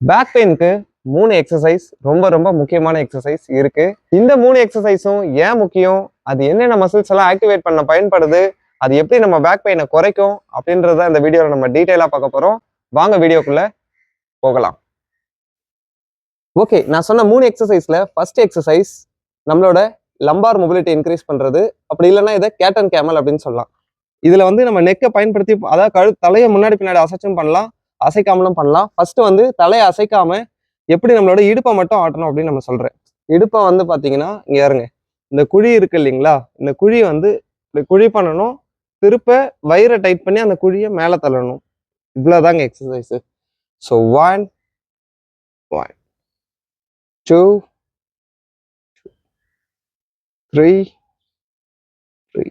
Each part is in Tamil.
பேக் பெயினுக்கு மூணு எக்ஸசைஸ் ரொம்ப ரொம்ப முக்கியமான எக்ஸசைஸ் இருக்கு. இந்த மூணு எக்ஸசைஸும் ஏன் முக்கியம்? அது என்னென்ன மசில்ஸ் எல்லாம் ஆக்டிவேட் பண்ண பயன்படுது? அது எப்படி நம்ம பேக் பெயினை குறைக்கும்? அப்படின்றத இந்த வீடியோவில் நம்ம டீட்டெயிலாக பார்க்க போகிறோம் வாங்க வீடியோக்குள்ள போகலாம். ஓகே நான் சொன்ன மூணு எக்ஸசைஸில் ஃபர்ஸ்ட் எக்ஸசைஸ் நம்மளோட லம்பார் மொபிலிட்டி இன்க்ரீஸ் பண்ணுறது அப்படி இல்லைன்னா இதை கேட்டன் கேமல் அப்படின்னு சொல்லலாம். இதில் வந்து நம்ம நெக்கை பயன்படுத்தி அதாவது கழு தலையை முன்னாடி பின்னாடி அசைச்சும் பண்ணலாம். அசைக்காமலும் பண்ணலாம். ஃபர்ஸ்ட் வந்து தலையை அசைக்காம எப்படி நம்மளோட இடுப்பை மட்டும் ஆட்டணும் அப்படின்னு நம்ம சொல்றேன். இடுப்பை வந்து பாத்தீங்கன்னா இங்க இருங்க இந்த குழி இருக்கு இல்லைங்களா? இந்த குழி வந்து குழி பண்ணணும். திருப்ப வயிறை டைட் பண்ணி அந்த குழியை மேலே தள்ளணும். இவ்வளோதாங்க exercise so one one two three three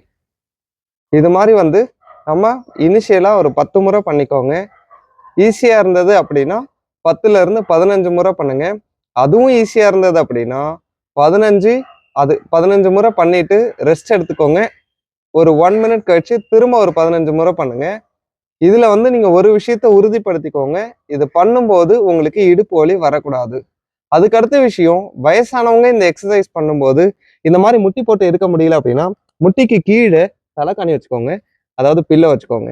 இது மாதிரி வந்து நம்ம இனிஷியலாக ஒரு பத்து முறை பண்ணிக்கோங்க. ஈஸியாக இருந்தது அப்படின்னா பத்துலேருந்து பதினஞ்சு முறை பண்ணுங்க. அதுவும் ஈஸியாக இருந்தது அப்படின்னா பதினஞ்சு அது பதினஞ்சு முறை பண்ணிட்டு ரெஸ்ட் எடுத்துக்கோங்க. ஒரு ஒன் மினிட் கழிச்சு திரும்ப ஒரு பதினஞ்சு முறை பண்ணுங்க. இதில் வந்து நீங்கள் ஒரு விஷயத்த உறுதிப்படுத்திக்கோங்க. இது பண்ணும்போது உங்களுக்கு இடுப்பு வலி வரக்கூடாது. அதுக்கு அடுத்த விஷயம் வயசானவங்க இந்த எக்ஸசைஸ் பண்ணும்போது இந்த மாதிரி முட்டி போட்டு இருக்க முடியல அப்படின்னா முட்டிக்கு கீழே தலைக்காணி வச்சுக்கோங்க. அதாவது பில்லை வச்சுக்கோங்க.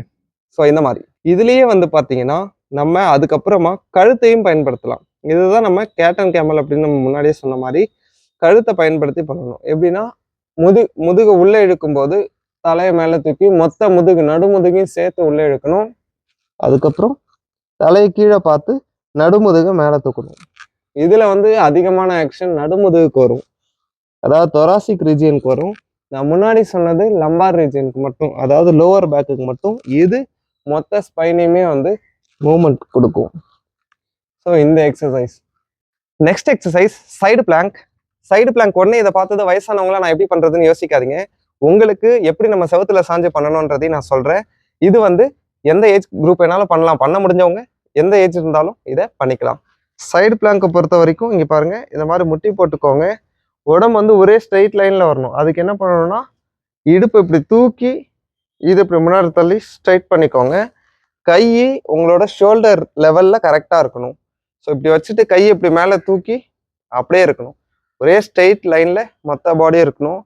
ஸோ இந்த மாதிரி. இதுலேயே வந்து பார்த்தீங்கன்னா நம்ம அதுக்கப்புறமா கழுத்தையும் பயன்படுத்தலாம். இதுதான் நம்ம கேட்டன் கேமல் அப்படின்னு நம்ம முன்னாடியே சொன்ன மாதிரி கழுத்தை பயன்படுத்தி பண்ணணும். எப்படின்னா முது முதுகு உள்ளே இழுக்கும்போது தலையை மேலே தூக்கி மொத்த முதுகு நடுமுதுகையும் சேர்த்து உள்ளே இழுக்கணும். அதுக்கப்புறம் தலையை கீழே பார்த்து நடுமுதுகை மேலே தூக்கணும். இதில் வந்து அதிகமான ஆக்ஷன் நடுமுதுகுக்கு வரும். அதாவது தொராசிக் ரீஜியனுக்கு வரும். நான் முன்னாடி சொன்னது லம்பார் ரீஜியனுக்கு மட்டும் அதாவது லோவர் பேக்குக்கு மட்டும் இது மொத்த ஸ்பைனையுமே வந்து மூமெண்ட் கொடுக்கும். ஸோ இந்த exercise next exercise side plank side plank உடனே இதை பார்த்தது வயசானவங்களாம் நான் எப்படி பண்ணுறதுன்னு யோசிக்காதீங்க. உங்களுக்கு எப்படி நம்ம செவத்துல சாஞ்சு பண்ணணுன்றதையும் நான் சொல்கிறேன் இது வந்து எந்த ஏஜ் குரூப் வேணாலும் பண்ணலாம். பண்ண முடிஞ்சவங்க எந்த ஏஜ் இருந்தாலும் இதை பண்ணிக்கலாம். சைடு பிளாங்கை பொறுத்த வரைக்கும் இங்கே பாருங்கள் இந்த மாதிரி முட்டி போட்டுக்கோங்க. உடம்பு வந்து ஒரே ஸ்ட்ரெயிட் லைனில் வரணும். அதுக்கு என்ன பண்ணணும்னா இடுப்பு இப்படி தூக்கி இது இப்படி முன்னாடி தள்ளி ஸ்ட்ரைட் பண்ணிக்கோங்க. கை உங்களோட ஷோல்டர் லெவலில் கரெக்டாக இருக்கணும். ஸோ இப்படி வச்சுட்டு கையை இப்படி மேலே தூக்கி அப்படியே இருக்கணும். ஒரே ஸ்ட்ரைட் லைனில் மொத்த பாடியும் இருக்கணும்.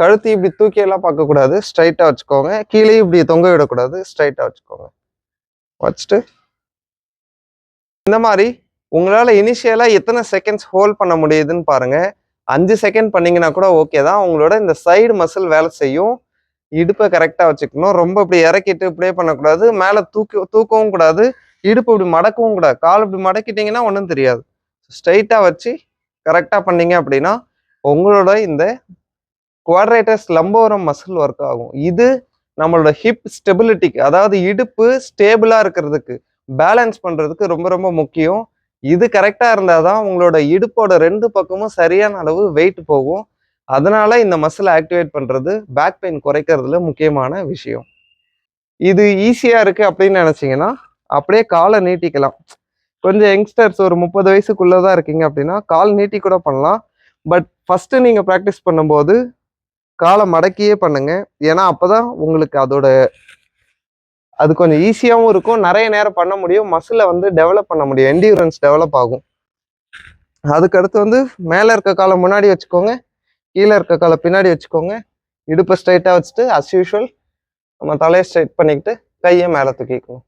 கழுத்து இப்படி தூக்கி எல்லாம் பார்க்கக்கூடாது ஸ்ட்ரைட்டாக வச்சுக்கோங்க. கீழே இப்படி தொங்க விடக்கூடாது. ஸ்ட்ரைட்டாக வச்சுக்கோங்க. வச்சுட்டு இந்த மாதிரி உங்களால் இனிஷியலாக எத்தனை செகண்ட்ஸ் ஹோல்ட் பண்ண முடியுதுன்னு பாருங்கள் அஞ்சு செகண்ட் பண்ணீங்கன்னா கூட ஓகே தான். உங்களோட இந்த சைடு மசில் வேலை செய்யும். இடுப்பை கரெக்டாக வச்சுக்கணும். ரொம்ப இப்படி இறக்கிட்டு இப்படியே பண்ணக்கூடாது. மேலே தூக்கி தூக்கவும் கூடாது. இடுப்பு இப்படி மடக்கவும் கூடாது. கால் இப்படி மடக்கிட்டீங்கன்னா ஒன்றும் தெரியாது. ஸ்ட்ரைட்டாக வச்சு கரெக்டாக பண்ணீங்க அப்படின்னா உங்களோட இந்த குவாட்ரேட்டர்ஸ் லம்போரம் மசில் ஒர்க் ஆகும். இது நம்மளோட ஹிப் ஸ்டெபிலிட்டிக்கு அதாவது இடுப்பு ஸ்டேபிளாக இருக்கிறதுக்கு பேலன்ஸ் பண்ணுறதுக்கு ரொம்ப ரொம்ப முக்கியம். இது கரெக்டாக இருந்தால் தான் உங்களோட இடுப்போட ரெண்டு பக்கமும் சரியான அளவு வெயிட் போகும். அதனால இந்த மசில் ஆக்டிவேட் பண்ணுறது பேக் பெயின் குறைக்கிறதுல முக்கியமான விஷயம். இது ஈஸியாக இருக்குது அப்படின்னு நினச்சிங்கன்னா அப்படியே காலை நீட்டிக்கலாம். கொஞ்சம் யங்ஸ்டர்ஸ் ஒரு முப்பது வயசுக்குள்ளே தான் இருக்கீங்க அப்படின்னா கால் நீட்டி கூட பண்ணலாம். பட் ஃபஸ்ட்டு நீங்கள் ப்ராக்டிஸ் பண்ணும்போது காலை மடக்கியே பண்ணுங்க. ஏன்னா அப்போ தான் உங்களுக்கு அதோட அது கொஞ்சம் ஈஸியாகவும் இருக்கும். நிறைய நேரம் பண்ண முடியும். மசிலை வந்து டெவலப் பண்ண முடியும். என்டியூரன்ஸ் டெவலப் ஆகும். அதுக்கடுத்து வந்து மேலே இருக்க காலை முன்னாடி வச்சுக்கோங்க. கீழே இருக்க காலை பின்னாடி வச்சுக்கோங்க. இடுப்பை ஸ்ட்ரைட்டாக வச்சுட்டு அஸ் யூஷுவல் நம்ம தலையை ஸ்ட்ரைட் பண்ணிக்கிட்டு கையை மேலே தூக்கிக்கணும்.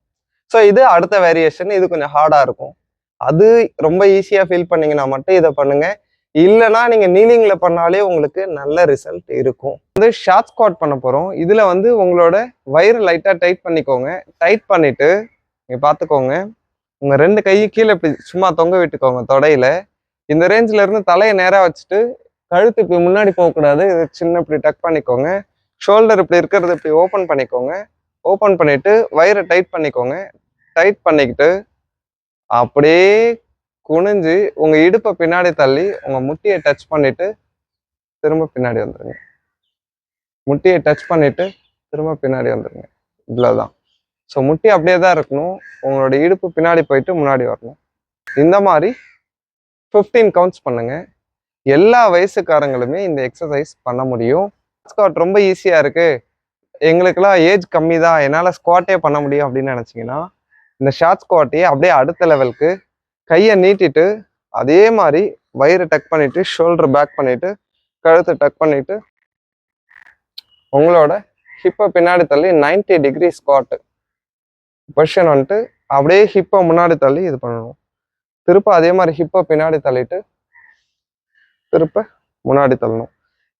ஸோ இது அடுத்த வேரியேஷன் இது கொஞ்சம் ஹார்டாக இருக்கும். அது ரொம்ப ஈஸியாக ஃபீல் பண்ணிங்கன்னா மட்டும் இதை பண்ணுங்கள் இல்லைன்னா நீங்கள் நீலிங்கில் பண்ணாலே உங்களுக்கு நல்ல ரிசல்ட் இருக்கும். வந்து ஷார்ட் ஸ்குவாட் பண்ண போகிறோம் இதில் வந்து உங்களோட வயிறு லைட்டாக டைட் பண்ணிக்கோங்க. டைட் பண்ணிவிட்டு நீங்கள் பார்த்துக்கோங்க. உங்கள் ரெண்டு கையும் கீழே இப்படி சும்மா தொங்க விட்டுக்கோங்க தொடையில. இந்த ரேஞ்சில் இருந்து தலையை நேராக வச்சுட்டு கழுத்து இப்படி முன்னாடி போகக்கூடாது. இது சின்ன இப்படி டக் பண்ணிக்கோங்க. ஷோல்டர் இப்படி இருக்கிறது இப்படி ஓப்பன் பண்ணிக்கோங்க. ஓப்பன் பண்ணிட்டு வயிறை டைட் பண்ணிக்கோங்க. டைட் பண்ணிக்கிட்டு அப்படியே குனிஞ்சு உங்கள் இடுப்பை பின்னாடி தள்ளி உங்கள் முட்டியை டச் பண்ணிட்டு திரும்ப பின்னாடி வந்துடுங்க முட்டியை டச் பண்ணிட்டு திரும்ப பின்னாடி வந்துடுங்க இவ்வளோ தான் ஸோ முட்டி அப்படியே தான் இருக்கணும். உங்களோட இடுப்பு பின்னாடி போயிட்டு முன்னாடி வரணும். இந்த மாதிரி ஃபிஃப்டீன் கவுண்ட்ஸ் பண்ணுங்கள் எல்லா வயசுக்காரங்களுமே இந்த எக்ஸசைஸ் பண்ண முடியும். ஸ்குவாட் ரொம்ப ஈஸியாக இருக்குது எங்களுக்கெல்லாம் ஏஜ் கம்மி தான் என்னால் ஸ்குவாட்டே பண்ண முடியும் அப்படின்னு நினச்சிங்கன்னா இந்த ஷார்ட் ஸ்குவாட்டையே அப்படியே அடுத்த லெவலுக்கு கையை நீட்டிட்டு அதே மாதிரி வயிறு டக் பண்ணிவிட்டு ஷோல்டர் பேக் பண்ணிவிட்டு கழுத்து டக் பண்ணிவிட்டு உங்களோட ஹிப்பை பின்னாடி தள்ளி 90 டிகிரி ஸ்குவாட் பொசிஷன் வந்துட்டு அப்படியே ஹிப்பை முன்னாடி தள்ளி இது பண்ணணும். திருப்ப அதே மாதிரி ஹிப்பை பின்னாடி தள்ளிட்டு திருப்ப முன்னாடி தள்ளணும்.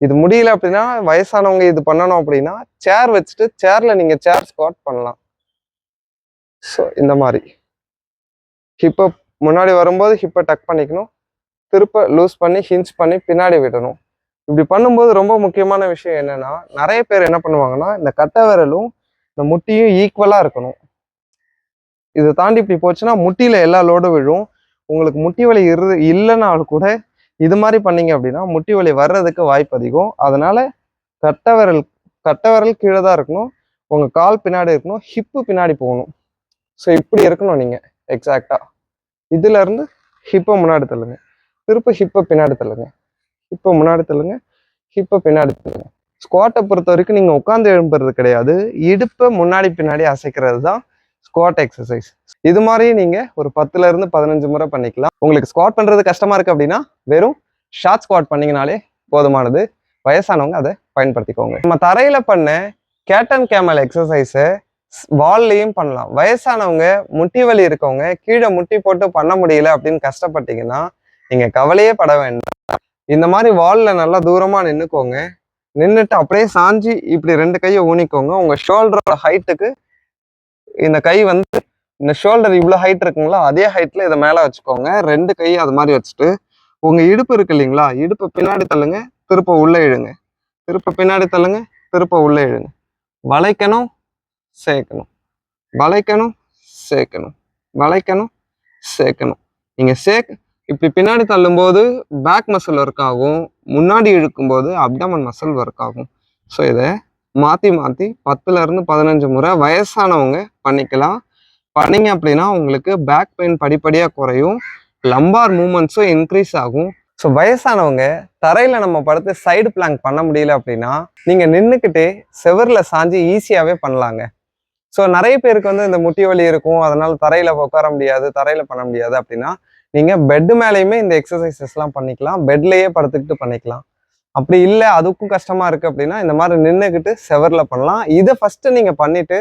இது முடியல அப்படின்னா வயசானவங்க இது பண்ணணும் அப்படின்னா சேர் வச்சுட்டு சேர்ல நீங்க சேர் ஸ்குவாட் பண்ணலாம். ஸோ இந்த மாதிரி. ஹிப்பை முன்னாடி வரும்போது ஹிப்பை டக் பண்ணிக்கணும். திருப்ப லூஸ் பண்ணி ஹிஞ்ச் பண்ணி பின்னாடி விடணும். இப்படி பண்ணும்போது ரொம்ப முக்கியமான விஷயம் என்னன்னா நிறைய பேர் என்ன பண்ணுவாங்கன்னா இந்த கட்டை விரலும் இந்த முட்டியும் ஈக்குவலா இருக்கணும். இதை தாண்டி இப்படி போச்சுன்னா முட்டியில எல்லா லோடும் விழும். உங்களுக்கு முட்டி வலி இரு இல்லைனாலும் கூட இது மாதிரி பண்ணீங்க அப்படின்னா முட்டி வலி வர்றதுக்கு வாய்ப்பு அதிகம். அதனால கட்டவரல் விரல் கட்டை விரல் கீழே தான் இருக்கணும். உங்க கால் பின்னாடி இருக்கணும். ஹிப்பு பின்னாடி போகணும். ஸோ இப்படி இருக்கணும் நீங்க எக்ஸாக்டா இதுல இருந்து ஹிப்பை முன்னாடி தள்ளுங்க. திருப்ப ஹிப்பை பின்னாடி தள்ளுங்க. ஹிப்பை முன்னாடி தள்ளுங்க. ஹிப்பை பின்னாடி தள்ளுங்க. ஸ்குவாட்டை பொறுத்த வரைக்கும் நீங்க உட்காந்து எழும்புறது கிடையாது. இடுப்பை முன்னாடி பின்னாடி அசைக்கிறது தான் ஸ்குவாட் எக்ஸசைஸ் இது மாதிரி நீங்க ஒரு பத்துல இருந்து பதினஞ்சு முறை பண்ணிக்கலாம். உங்களுக்கு ஸ்குவாட் பண்றது கஷ்டமா இருக்கு அப்படின்னா வெறும் ஷார்ட் ஸ்குவாட் பண்ணிங்கனாலே போதுமானது. வயசானவங்க அதை பயன்படுத்திக்கோங்க. நம்ம தரையில பண்ண கேட்டன் கேமல் எக்ஸசைஸை வால்லையும் பண்ணலாம். வயசானவங்க முட்டி வலி இருக்கவங்க கீழே முட்டி போட்டு பண்ண முடியல அப்படின்னு கஷ்டப்பட்டீங்கன்னா நீங்க கவலையே பட வேண்டாம். இந்த மாதிரி வால்ல நல்லா தூரமா நின்னுக்கோங்க. நின்னுட்டு அப்படியே சாஞ்சி இப்படி ரெண்டு கையை ஊனிக்கோங்க. உங்க ஷோல்டரோட ஹைட்டுக்கு இந்த கை வந்து இந்த ஷோல்டர் இவ்வளோ ஹைட் இருக்குங்களா? அதே ஹைட்ல இதை மேலே வச்சுக்கோங்க. ரெண்டு கையை அது மாதிரி வச்சுட்டு உங்க இடுப்பு இருக்கு இல்லைங்களா? இடுப்பு பின்னாடி தள்ளுங்க திருப்ப உள்ள இழுங்க. திருப்ப பின்னாடி தள்ளுங்க திருப்ப உள்ள இழுங்க. வளைக்கணும் சேர்க்கணும். வளைக்கணும் சேர்க்கணும். வளைக்கணும் சேர்க்கணும். நீங்க சேக் இப்படி பின்னாடி தள்ளும்போது பேக் மசில் ஒர்க் ஆகும். முன்னாடி இழுக்கும்போது அப்டமன் மசில் ஒர்க் ஆகும். ஸோ இதை மாற்றி மாற்றி பத்துல இருந்து பதினஞ்சு முறை வயசானவங்க பண்ணிக்கலாம். பண்ணீங்க அப்படின்னா உங்களுக்கு பேக் பெயின் படிப்படியாக குறையும். லம்பார் மூமெண்ட்ஸும் இன்க்ரீஸ் ஆகும். ஸோ வயசானவங்க தரையில் நம்ம படுத்து சைடு பிளாங்க் பண்ண முடியல அப்படின்னா நீங்கள் நின்றுக்கிட்டே செவரில் சாஞ்சு ஈஸியாகவே பண்ணலாங்க. ஸோ நிறைய பேருக்கு வந்து இந்த முட்டி வலி இருக்கும் அதனால் தரையில் உட்கார முடியாது தரையில் பண்ண முடியாது அப்படின்னா நீங்கள் பெட்டு மேலேயுமே இந்த எக்ஸசைசஸ்லாம் பண்ணிக்கலாம் பெட்லேயே படுத்துக்கிட்டு பண்ணிக்கலாம். அப்படி இல்லை அதுக்கும் கஷ்டமாக இருக்குது அப்படின்னா இந்த மாதிரி நின்றுக்கிட்டு செவரில் பண்ணலாம். இதை ஃபஸ்ட்டு நீங்கள் பண்ணிவிட்டு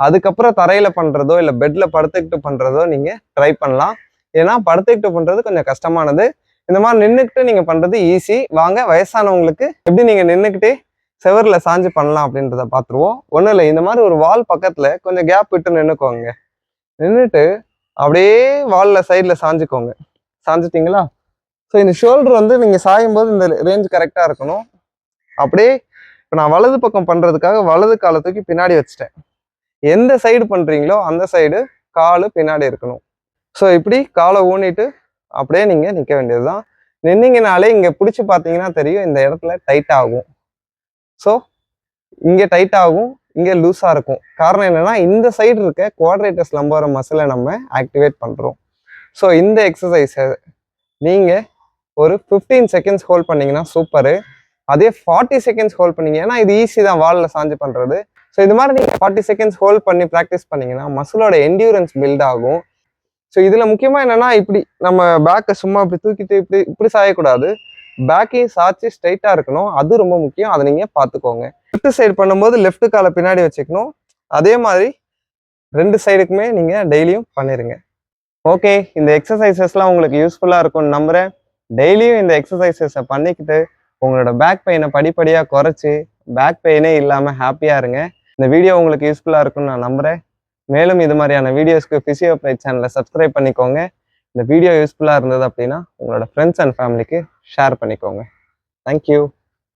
அதுக்கப்புறம் தரையில் பண்ணுறதோ இல்லை பெட்டில் படுத்துக்கிட்டு பண்ணுறதோ நீங்கள் ட்ரை பண்ணலாம். ஏன்னா படுத்துக்கிட்டு பண்ணுறது கொஞ்சம் கஷ்டமானது. இந்த மாதிரி நின்றுக்கிட்டு நீங்கள் பண்ணுறது ஈஸி வாங்க வயசானவங்களுக்கு எப்படி நீங்கள் நின்றுக்கிட்டே செவரில் சாஞ்சு பண்ணலாம் அப்படின்றத பார்த்துருவோம். ஒன்றும் இல்லை இந்த மாதிரி ஒரு வால் பக்கத்தில் கொஞ்சம் கேப் விட்டு நின்றுக்கோங்க நின்றுட்டு அப்படியே வாலில் சைடில் சாஞ்சுக்கோங்க. சாஞ்சிட்டிங்களா? ஸோ இந்த ஷோல்டர் வந்து நீங்கள் சாயும் போது இந்த ரேஞ்ச் கரெக்டாக இருக்கணும். அப்படியே இப்போ நான் வலது பக்கம் பண்ணுறதுக்காக வலது காலை தூக்கி பின்னாடி வச்சுட்டேன். எந்த சைடு பண்ணுறீங்களோ அந்த சைடு கால் பின்னாடி இருக்கணும். ஸோ இப்படி காலை ஊனிட்டு அப்படியே நீங்கள் நிற்க வேண்டியது தான் நின்னீங்கனாலே இங்கே பிடிச்சி பார்த்தீங்கன்னா தெரியும் இந்த இடத்துல டைட் ஆகும். ஸோ இங்கே டைட் ஆகும் இங்கே லூஸாக இருக்கும். காரணம் என்னென்னா இந்த சைடு இருக்க குவாட்ரேட்டர்ஸ் லம்போர மசிலை நம்ம ஆக்டிவேட் பண்ணுறோம் ஸோ இந்த எக்ஸசைஸை நீங்கள் ஒரு ஃபிஃப்டீன் செகண்ட்ஸ் ஹோல்ட் பண்ணிங்கன்னா சூப்பரு அதே ஃபார்ட்டி செகண்ட்ஸ் ஹோல்ட் பண்ணிங்க ஏன்னா இது ஈஸி தான் வாலில் சாஞ்சு பண்ணுறது ஸோ இது மாதிரி நீங்கள் ஃபார்ட்டி செகண்ட்ஸ் ஹோல்ட் பண்ணி ப்ராக்டிஸ் பண்ணீங்கன்னா மசிலோட என்டியூரன்ஸ் பில்ட் ஆகும். ஸோ இதில் முக்கியமாக என்னென்னா இப்படி நம்ம பேக்கை சும்மா இப்படி தூக்கிட்டு இப்படி இப்படி சாயக்கூடாது. பேக்கையும் சாய்ச்சி ஸ்ட்ரைட்டாக இருக்கணும். அது ரொம்ப முக்கியம். அதை நீங்கள் பார்த்துக்கோங்க. லெஃப்ட் சைடு பண்ணும்போது லெஃப்ட் காலை பின்னாடி வச்சுக்கணும். அதே மாதிரி ரெண்டு சைடுக்குமே நீங்கள் டெய்லியும் பண்ணிடுங்க ஓகே இந்த எக்ஸசைசஸ்லாம் உங்களுக்கு யூஸ்ஃபுல்லாக இருக்கும்னு நம்புகிறேன் டெய்லியும் இந்த எக்ஸசைசஸை பண்ணிக்கிட்டு உங்களோட பேக் பெயினை படிப்படியாக குறைச்சி பேக் பெயினே இல்லாமல் ஹாப்பியாக இருங்க. இந்த வீடியோ உங்களுக்கு யூஸ்ஃபுல்லாக இருக்கும்னு நான் நம்புகிறேன் மேலும் இது மாதிரியான வீடியோஸ்க்கு ஃபிசியோ ப்ளை சேனலை சப்ஸ்கிரைப் பண்ணிக்கோங்க. இந்த வீடியோ யூஸ்ஃபுல்லாக இருந்தது அப்படின்னா உங்களோட ஃப்ரெண்ட்ஸ் அண்ட் ஃபேமிலிக்கு ஷேர் பண்ணிக்கோங்க. Thank you